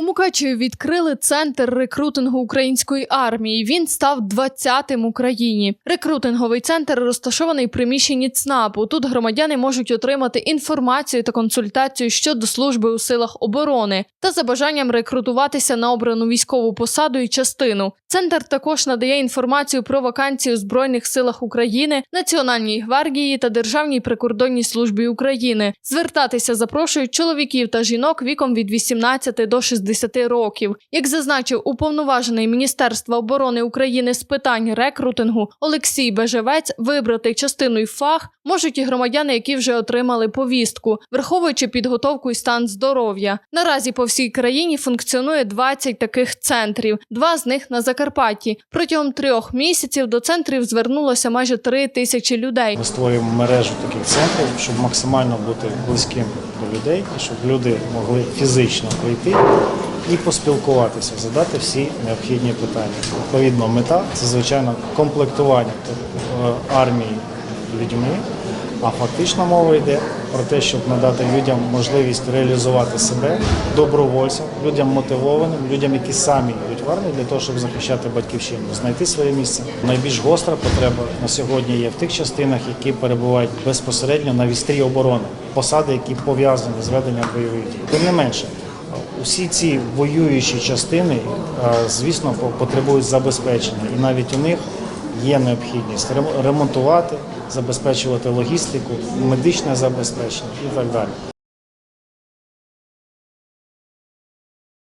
У Мукачеві відкрили центр рекрутингу української армії. Він став 20-тим в Україні. Рекрутинговий центр розташований в приміщенні ЦНАПу. Тут громадяни можуть отримати інформацію та консультацію щодо служби у силах оборони та за бажанням рекрутуватися на обрану військову посаду і частину. Центр також надає інформацію про вакансії у збройних силах України, Національній гвардії та Державній прикордонній службі України. Звертатися запрошують чоловіків та жінок віком від 18 до 60 років. Як зазначив уповноважений Міністерства оборони України з питань рекрутингу Олексій Бежевець, вибрати частину й фах можуть і громадяни, які вже отримали повістку, враховуючи підготовку і стан здоров'я. Наразі по всій країні функціонує 20 таких центрів, два з них на Закарпатті. Протягом трьох місяців до центрів звернулося майже три тисячі людей. Ми створюємо мережу таких центрів, щоб максимально бути близьким до людей, щоб люди могли фізично прийти і поспілкуватися, задати всі необхідні питання. Відповідно, мета це звичайно комплектування е, армії людьми. А фактично мова йде про те, щоб надати людям можливість реалізувати себе добровольцям, людям мотивованим, людям, які самі йдуть в армію для того, щоб захищати батьківщину, знайти своє місце. Найбільш гостра потреба на сьогодні є в тих частинах, які перебувають безпосередньо на вістрі оборони, посади, які пов'язані з веденням бойових дій. Тим не менше, усі ці воюючі частини, е, звісно, по- потребують забезпечення, і навіть у них є необхідність рем- ремонтувати, забезпечувати логістику, медичне забезпечення і так далі.